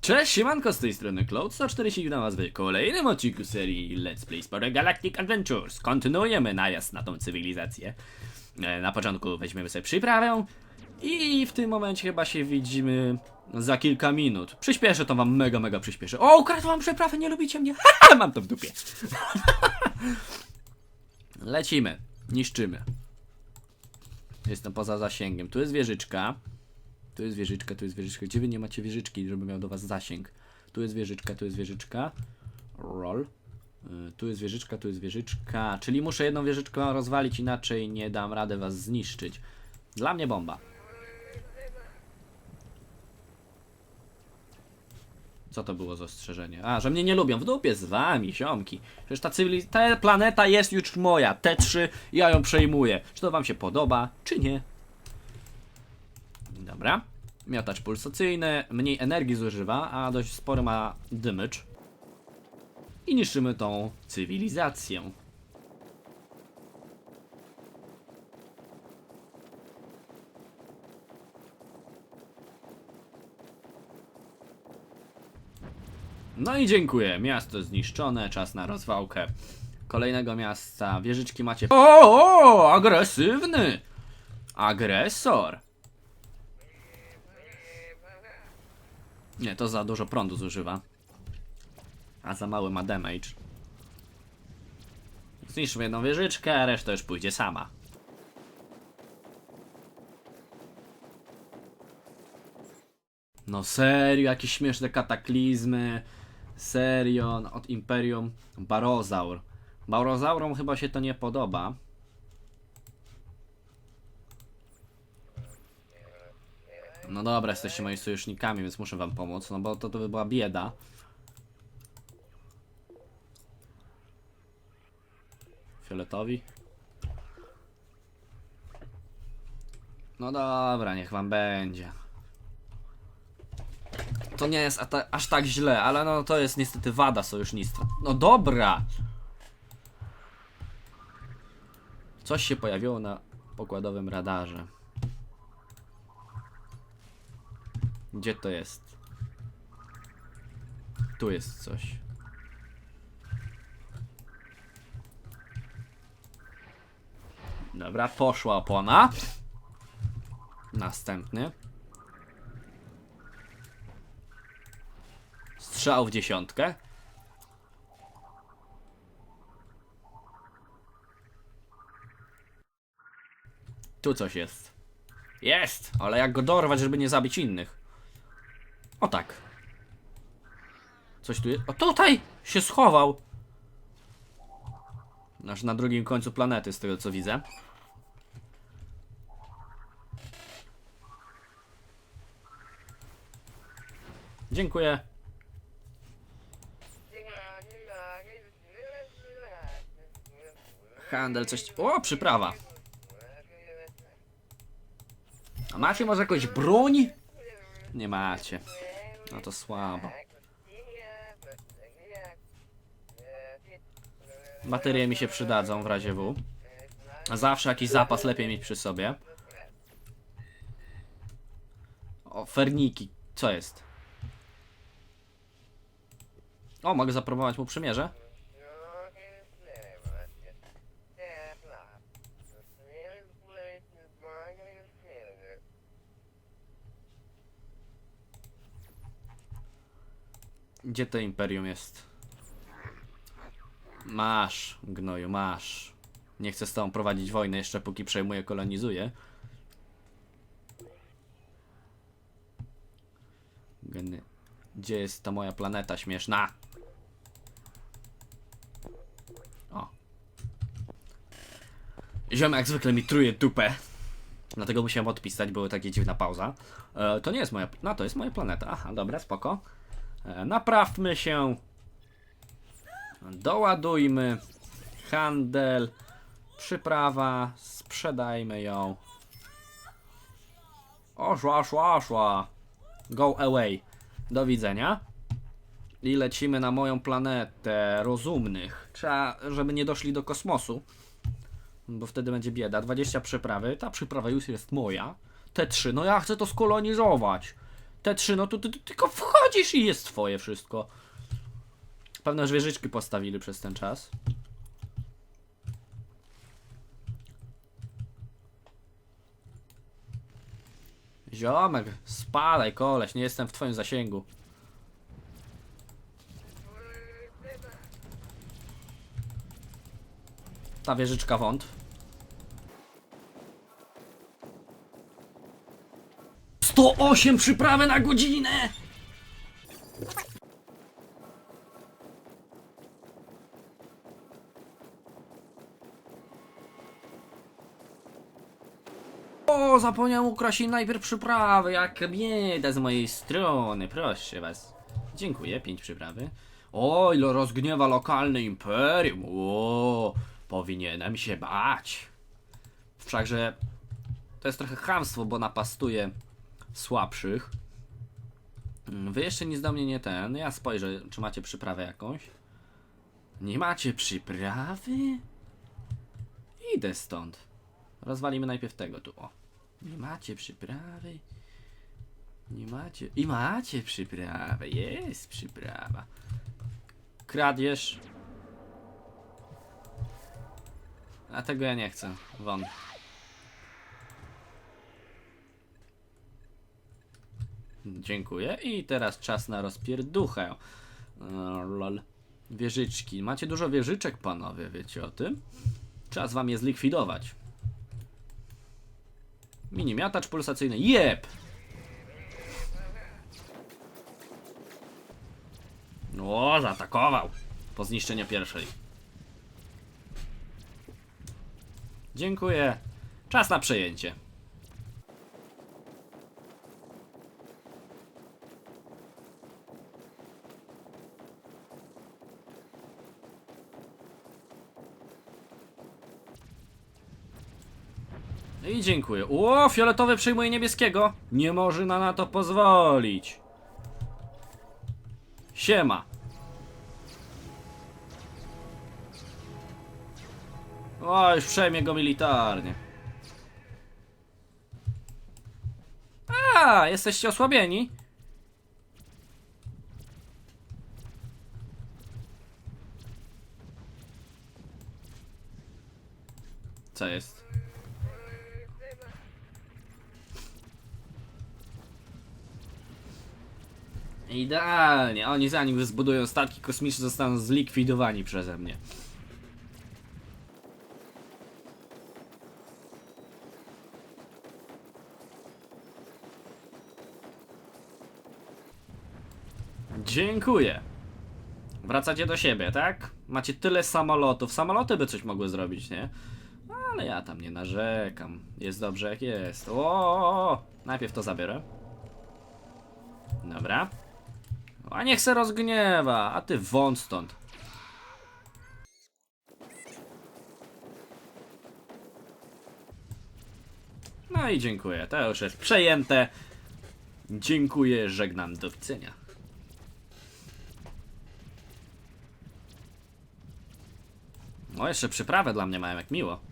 Cześć, siemanko, z tej strony Cloud 140 witam was w kolejnym odcinku serii Let's Play Spore Galactic Adventures. Kontynuujemy najazd na tą cywilizację. E, Na początku weźmiemy sobie przyprawę i w tym momencie chyba się widzimy za kilka minut. Przyspieszę to wam mega, mega przyspieszę. O, ukradłam przyprawę, nie lubicie mnie? Haha, mam to w dupie. Lecimy, niszczymy. Jestem poza zasięgiem. Tu jest wieżyczka. Tu jest wieżyczka, tu jest wieżyczka. Gdzie wy nie macie wieżyczki, żeby miał do was zasięg? Tu jest wieżyczka, tu jest wieżyczka. Roll. Y, Tu jest wieżyczka, tu jest wieżyczka. Czyli muszę jedną wieżyczkę rozwalić, inaczej nie dam radę was zniszczyć. Dla mnie bomba. Co to było za ostrzeżenie? A, że mnie nie lubią. W dupie z wami, ziomki. Przecież ta cywiliz... Ta planeta jest już moja. T3, ja ją przejmuję. Czy to wam się podoba, czy nie? Dobra. Miotacz pulsacyjny, mniej energii zużywa, a dość spory ma damage. I niszczymy tą cywilizację. No i dziękuję. Miasto zniszczone, czas na rozwałkę kolejnego miasta. Wieżyczki macie. O, o agresywny! Agresor! Nie, to za dużo prądu zużywa. A za mały ma damage. Zniszczmy jedną wieżyczkę, a reszta już pójdzie sama. No serio, jakieś śmieszne kataklizmy. Serio, no, od Imperium. Barozaur. Barozaurom chyba się to nie podoba. No dobra, jesteście moi sojusznikami, więc muszę wam pomóc, no bo to, to by była bieda. Fioletowi. No dobra, niech wam będzie. To nie jest aż tak źle, ale no to jest niestety wada sojusznictwa. No dobra! Coś się pojawiło na pokładowym radarze. Gdzie to jest? Tu jest coś. Dobra, poszła opona. Następny. Strzał w dziesiątkę. Tu coś jest. Jest! Ale jak go dorwać, żeby nie zabić innych? O tak. Coś tu jest. O tutaj się schował. Nasz na drugim końcu planety, z tego co widzę. Dziękuję. Handel, coś. O, przyprawa. A macie może jakąś broń? Nie macie. No to słabo. Baterie mi się przydadzą w razie W. Zawsze jakiś zapas lepiej mieć przy sobie. O, ferniki. Co jest? O, mogę zaproponować mu przymierze? Gdzie to imperium jest? Masz, gnoju, masz. Nie chcę z tobą prowadzić wojny jeszcze póki przejmuję, kolonizuję. Geny. Gdzie jest ta moja planeta śmieszna? O. Ziomek jak zwykle mi truje dupę. Dlatego musiałem odpisać, była taka dziwna pauza. E, to nie jest moja... No, to jest moja planeta. Aha, dobra, spoko. E, Naprawmy się. Doładujmy. Handel. Przyprawa. Sprzedajmy ją. Oszła, szła, oszła. Go away. Do widzenia. I lecimy na moją planetę rozumnych. Trzeba, żeby nie doszli do kosmosu. Bo wtedy będzie bieda. 20 przyprawy. Ta przyprawa już jest moja. T3. No ja chcę to skolonizować. Te trzy, no to ty, ty tylko wchodzisz i jest twoje wszystko. Pewne wieżyczki postawili przez ten czas. Ziomek, spadaj koleś, nie jestem w twoim zasięgu. Ta wieżyczka wąt. Sto osiem przyprawy na godzinę! O, zapomniałem ukraść najpierw przyprawy, jak bieda z mojej strony, proszę was. Dziękuję, pięć przyprawy. O, ile rozgniewa lokalne imperium, o, powinienem się bać. Wszakże to jest trochę chamstwo, bo napastuje słabszych. Mm, Wy jeszcze nic do mnie nie ten, ja spojrzę, czy macie przyprawę jakąś. Nie macie przyprawy? Idę stąd. Rozwalimy najpierw tego tu, o. Nie macie przyprawy? Nie macie... I macie przyprawę, jest przyprawa. Kradzież. A tego ja nie chcę, won. Dziękuję. I teraz czas na rozpierduchę. E, Lol. Wieżyczki. Macie dużo wieżyczek, panowie, wiecie o tym? Czas wam je zlikwidować. Mini miatacz pulsacyjny. Jep! O, zaatakował. Po zniszczeniu pierwszej. Dziękuję. Czas na przejęcie. I dziękuję. O, fioletowy przyjmuje niebieskiego. Nie może na, na to pozwolić. Siema. O, już przejmie go militarnie. A, jesteście osłabieni? Co jest? Idealnie. Oni zanim zbudują statki kosmiczne zostaną zlikwidowani przeze mnie. Dziękuję. Wracacie do siebie, tak? Macie tyle samolotów. Samoloty by coś mogły zrobić, nie? Ale ja tam nie narzekam. Jest dobrze jak jest. O. Najpierw to zabiorę. Dobra. A niech se rozgniewa, a ty wąt stąd. No i dziękuję, to już jest przejęte. Dziękuję, żegnam, do widzenia. O, jeszcze przyprawę dla mnie mają, jak miło.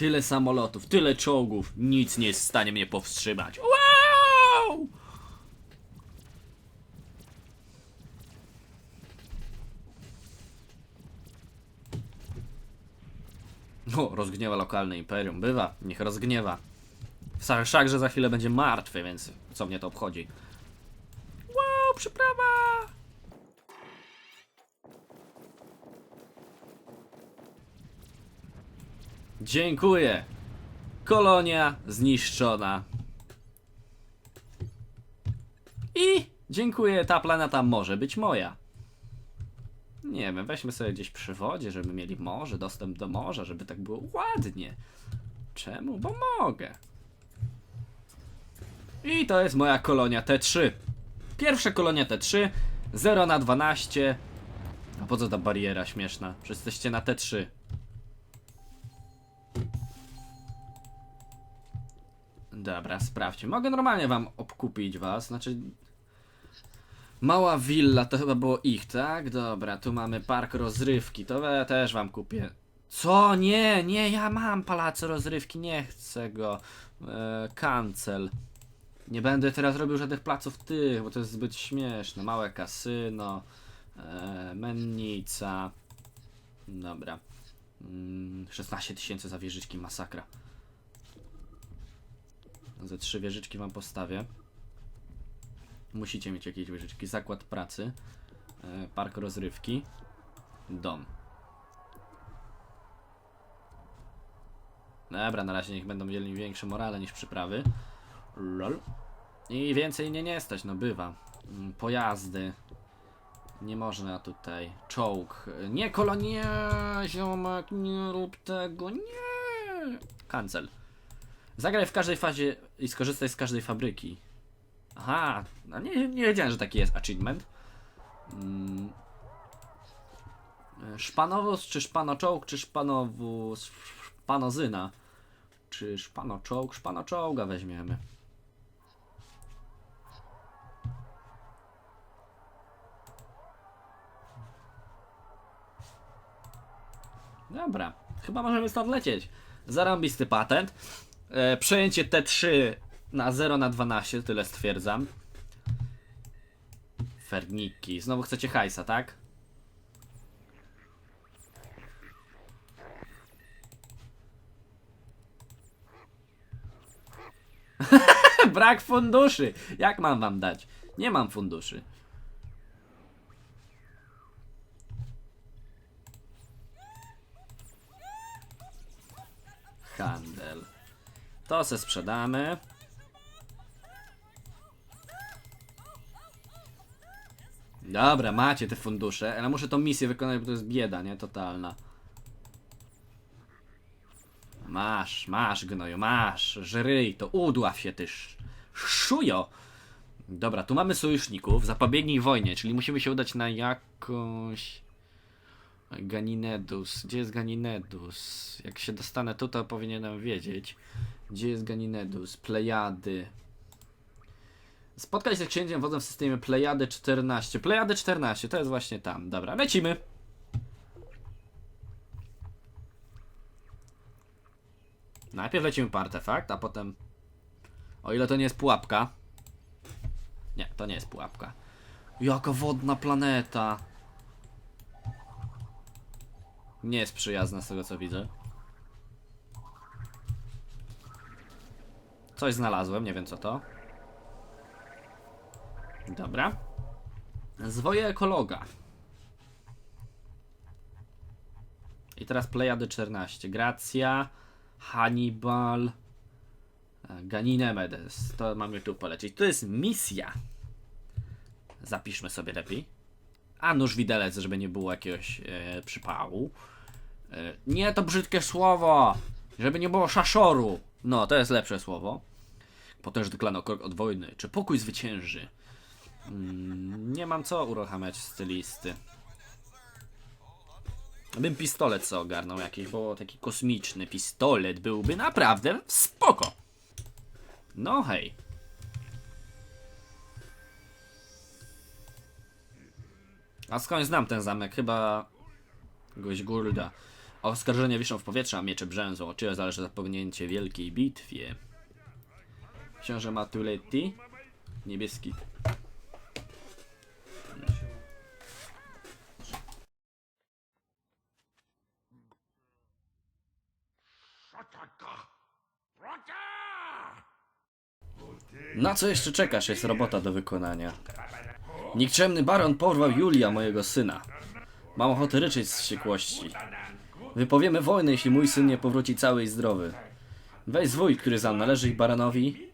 Tyle samolotów, tyle czołgów, nic nie jest w stanie mnie powstrzymać. Wow! No, rozgniewa lokalne imperium. Bywa, niech rozgniewa. Wszak, że za chwilę będzie martwy, więc co mnie to obchodzi. Wow, przyprawa! Dziękuję. Kolonia zniszczona. I dziękuję, ta planeta może być moja. Nie wiem, weźmy sobie gdzieś przy wodzie, żeby mieli morze, dostęp do morza, żeby tak było ładnie. Czemu? Bo mogę. I to jest moja kolonia T3. Pierwsza kolonia T3, 0 na 12. A po co ta bariera śmieszna? Przecież jesteście na T3. Dobra, sprawdźmy. Mogę normalnie wam obkupić was, znaczy... Mała willa, to chyba było ich, tak? Dobra, tu mamy park rozrywki, to ja też wam kupię. Co? Nie, nie, ja mam pałac rozrywki, nie chcę go. E, cancel. Nie będę teraz robił żadnych placów tych, bo to jest zbyt śmieszne. Małe kasyno, e, mennica. Dobra. Mm, 16 tysięcy za wieżyczki, masakra. Ze trzy wieżyczki wam postawię. Musicie mieć jakieś wieżyczki. Zakład pracy, e, park rozrywki, dom. Dobra, na razie niech będą mieli większe morale niż przyprawy. Lol. I więcej nie nie stać, no bywa. Mm, Pojazdy. Nie można tutaj. Czołg. Nie kolonie, ziomek, nie rób tego, nie. Cancel. Zagraj w każdej fazie i skorzystaj z każdej fabryki. Aha, no nie, nie wiedziałem, że taki jest achievement. Mm. E, Szpanowóz, czy szpanoczołg, czy szpanowóz, szpanozyna. Czy szpanoczołg, szpanoczołga weźmiemy. Dobra, chyba możemy stąd lecieć. Zarąbisty patent. E, przejęcie T3 na 0 na 12, tyle stwierdzam. Ferniki. Znowu chcecie hajsa, tak? Brak funduszy. Jak mam wam dać? Nie mam funduszy. Handel. To se sprzedamy. Dobra, macie te fundusze, ale muszę tą misję wykonać, bo to jest bieda, nie? Totalna. Masz, masz, gnoju, masz. Żryj to, udław się tyż. Szujo! Dobra, tu mamy sojuszników. Zapobiegnij wojnie, czyli musimy się udać na jakąś... Ganinedus. Gdzie jest Ganinedus? Jak się dostanę tu, to powinienem wiedzieć. Gdzie jest Ganinedus? Plejady. Spotkać się z księciem wodzem w systemie Plejady 14. Plejady 14, to jest właśnie tam. Dobra, lecimy. Najpierw lecimy po artefakt, a potem... O ile to nie jest pułapka. Nie, to nie jest pułapka. Jaka wodna planeta. Nie jest przyjazna z tego co widzę. Coś znalazłem, nie wiem co to. Dobra. Zwoje ekologa. I teraz Plejady 14. Gracja, Hannibal, e, Ganimedes. To mamy tu polecieć. To jest misja. Zapiszmy sobie lepiej. A nóż widelec, żeby nie było jakiegoś e, przypału. E, nie to brzydkie słowo! Żeby nie było szaszoru. No, to jest lepsze słowo. Potężny klan od wojny. Czy pokój zwycięży? Mm, nie mam co uruchamiać stylisty. Bym pistolet co ogarnął jakiś, bo taki kosmiczny pistolet byłby naprawdę spoko. No hej. A skąd znam ten zamek? Chyba... Goś Gulda. Oskarżenia wiszą w powietrzu, a miecze brzęzą. Ciebie zależy zapomnięcie wielkiej bitwie. Książę Matuletti. Niebieski. Na co jeszcze czekasz? Jest robota do wykonania. Nikczemny baron porwał Julia, mojego syna. Mam ochotę ryczeć z wściekłości. Wypowiemy wojnę, jeśli mój syn nie powróci cały i zdrowy. Weź zwój, który za mną leży i baronowi...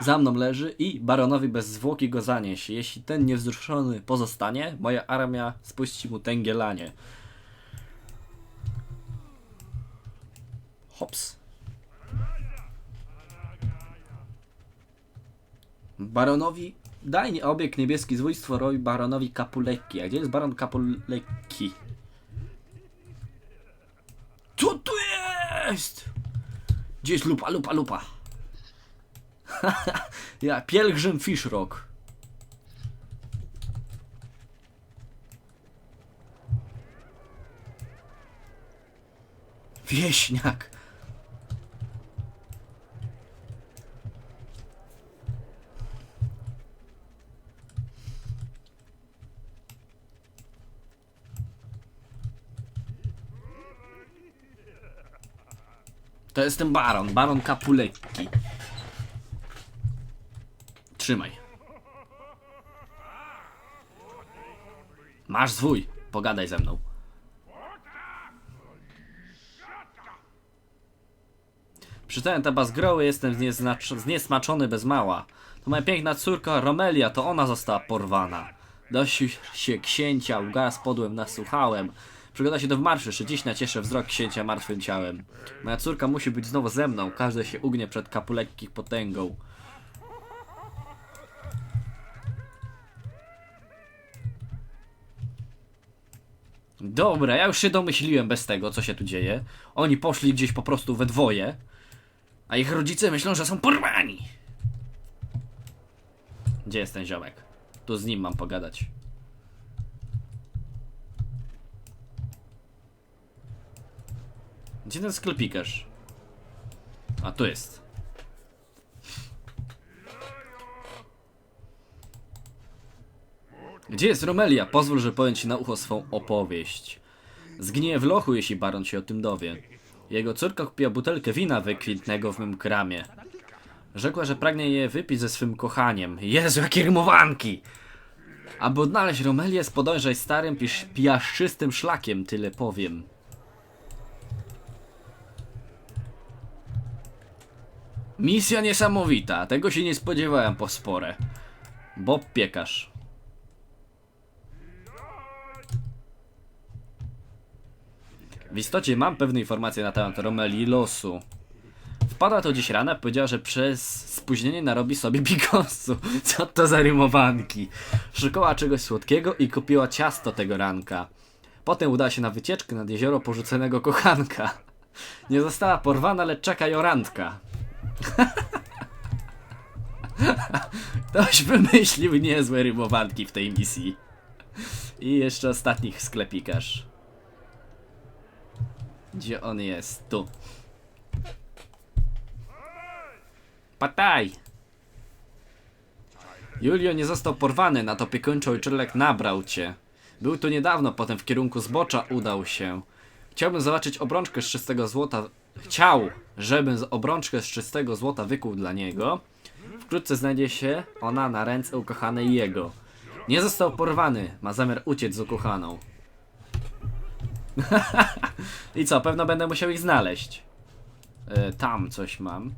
Za mną leży i baronowi bez zwłoki go zanieś. Jeśli ten niewzruszony pozostanie, moja armia spuści mu tęgielanie. Hops. Baronowi daj nie obieg niebieski zwójstwo roi baronowi Kapulecki. A gdzie jest baron Kapulecki? Co tu jest? Gdzie jest lupa, lupa, lupa? ja, pielgrzym Fishrock. Wieśniak. To jest ten baron, baron Kapulecki. Trzymaj. Masz zwój, pogadaj ze mną. Przeczytałem te bazgroły, jestem zniesmaczony bez mała. To moja piękna córka Romelia, to ona została porwana. Dość się księcia, ugas podłem nasłuchałem. Przygoda się do marszy, że dziś nacieszę wzrok księcia martwym ciałem. Moja córka musi być znowu ze mną, każdy się ugnie przed kapulekkich potęgą. Dobra, ja już się domyśliłem bez tego, co się tu dzieje. Oni poszli gdzieś po prostu we dwoje, a ich rodzice myślą, że są porwani. Gdzie jest ten ziomek? Tu z nim mam pogadać. Gdzie ten sklepikarz? A tu jest. Gdzie jest Romelia? Pozwól, że powiem ci na ucho swą opowieść. Zgniję w lochu, jeśli baron się o tym dowie. Jego córka kupiła butelkę wina wykwintnego w mym kramie. Rzekła, że pragnie je wypić ze swym kochaniem. Jezu, jakie rymowanki! Aby odnaleźć Romelię, podążaj starym, pisz, piaszczystym szlakiem, tyle powiem. Misja niesamowita, tego się nie spodziewałem po spore. Bob piekarz. W istocie mam pewne informacje na temat Romeli losu. Wpadła to dziś rano, powiedziała, że przez spóźnienie narobi sobie bikosu. Co to za rymowanki? Szukała czegoś słodkiego i kupiła ciasto tego ranka. Potem udała się na wycieczkę nad jezioro porzuconego kochanka. Nie została porwana, lecz czeka ją randka. Ktoś wymyślił niezłe rymowanki w tej misji. I jeszcze ostatnich sklepikarz. Gdzie on jest? Tu. Pataj! Julio nie został porwany, na to piekuńczy ojczylek nabrał cię. Był tu niedawno, potem w kierunku zbocza udał się. Chciałbym zobaczyć obrączkę z czystego złota. Chciał, żebym z obrączkę z czystego złota wykuł dla niego. Wkrótce znajdzie się ona na ręce ukochanej jego. Nie został porwany, ma zamiar uciec z ukochaną. I co, pewno będę musiał ich znaleźć. E, tam coś mam.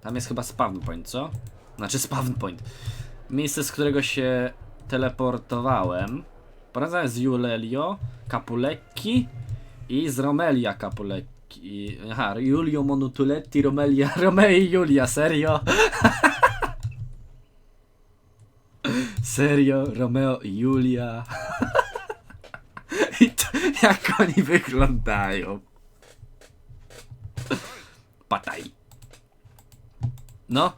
Tam jest chyba spawn point, co? Znaczy spawn point. Miejsce, z którego się teleportowałem. Porozmawiałem z Julelio, Capulecki i z Romelia Capulecki. Aha, Julio Monutuletti, Romelia, Romeo i Julia, serio? Serio, Romeo i Julia. I to, jak oni wyglądają. Pataj. No.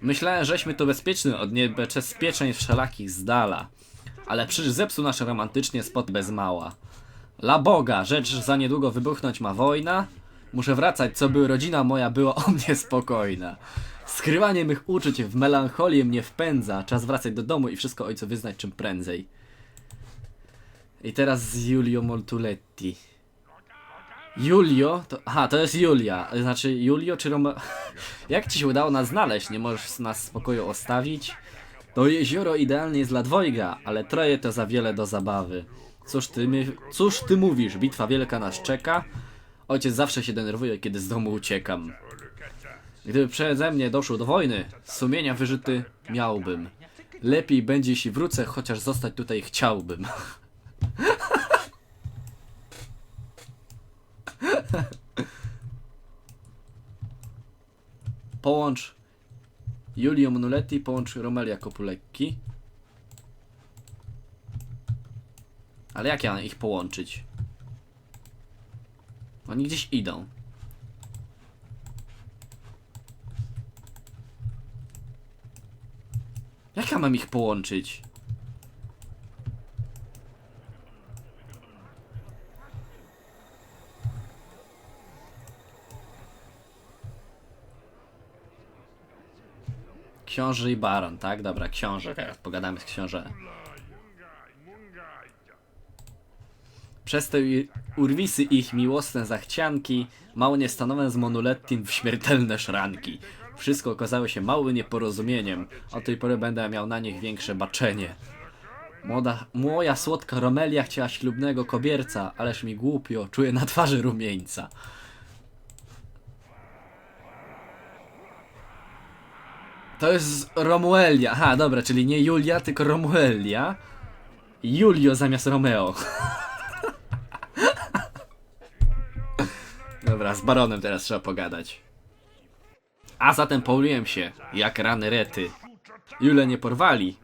Myślałem, żeśmy tu bezpieczni od niebezpieczeń wszelakich z dala. Ale przecież zepsuł nasz romantycznie spot bez mała. La Boga, rzecz za niedługo wybuchnąć ma wojna. Muszę wracać, co by rodzina moja była o mnie spokojna. Skrywanie mych uczuć w melancholię mnie wpędza. Czas wracać do domu i wszystko ojcu wyznać czym prędzej. I teraz z Julio Moltuletti. Julio? To, aha, to jest Julia. Znaczy Julio czy Roma... Jak ci się udało nas znaleźć? Nie możesz nas w spokoju ostawić? To jezioro idealnie jest dla dwojga, ale troje to za wiele do zabawy. Cóż ty, my... Cóż ty mówisz? Bitwa wielka nas czeka? Ojciec zawsze się denerwuje, kiedy z domu uciekam. Gdyby przeze mnie doszło do wojny, sumienia wyżyty miałbym. Lepiej będzie, jeśli wrócę, chociaż zostać tutaj chciałbym. Połącz Julio Monuletti, połącz Romelia Kopulecki. Ale jak ja ich połączyć? Oni gdzieś idą. Jak ja mam ich połączyć? Książę i baron, tak? Dobra, książę teraz. Pogadamy z książę. Przez te urwisy ich miłosne zachcianki, mało nie stanowią z Monulettim w śmiertelne szranki. Wszystko okazało się małym nieporozumieniem. Od tej pory będę miał na nich większe baczenie. Młoda, moja słodka Romelia chciała ślubnego kobierca, ależ mi głupio, czuję na twarzy rumieńca. To jest Romuelia. Aha, dobra, czyli nie Julia, tylko Romuelia. Julio zamiast Romeo. Dobra, z baronem teraz trzeba pogadać. A zatem połuję się, jak rany rety. Jule nie porwali.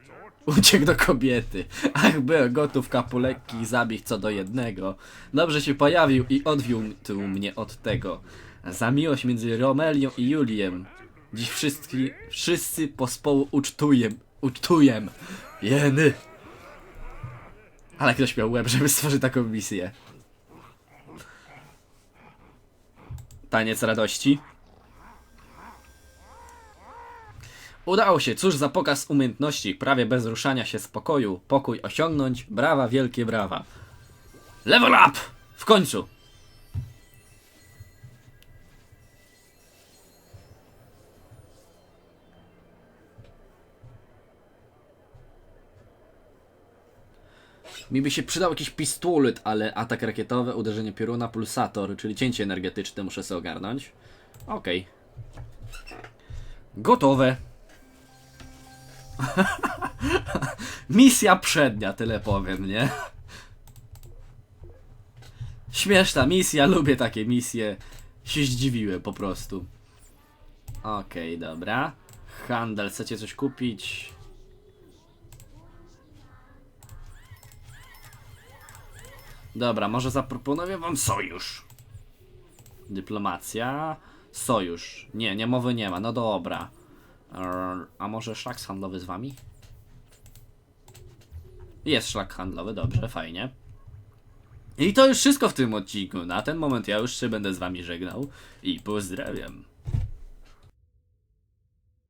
Uciekł do kobiety. Ach, byłem gotów kapu lekkich zabić co do jednego. Dobrze się pojawił i odwiódł mnie od tego. Za miłość między Romelią i Juliem. Dziś wszyscy, wszyscy pospołu ucztuję, ucztuję. Jeny. Ale ktoś miał łeb, żeby stworzyć taką misję. Taniec radości. Udało się, cóż za pokaz umiejętności, prawie bez ruszania się z pokoju, pokój osiągnąć, brawa, wielkie brawa. Level up! W końcu! Mi by się przydał jakiś pistolet, ale atak rakietowy, uderzenie pioruna, pulsator, czyli cięcie energetyczne muszę sobie ogarnąć. Okej. Gotowe. Misja przednia, tyle powiem, nie? Śmieszna misja, lubię takie misje. Się zdziwiłem po prostu. Okej, dobra. Handel, chcecie coś kupić? Dobra, może zaproponuję wam sojusz. Dyplomacja. Sojusz. Nie, nie mowy nie ma, no dobra. A może szlak handlowy z wami? Jest szlak handlowy, dobrze, fajnie. I to już wszystko w tym odcinku. Na ten moment ja już się będę z wami żegnał i pozdrawiam.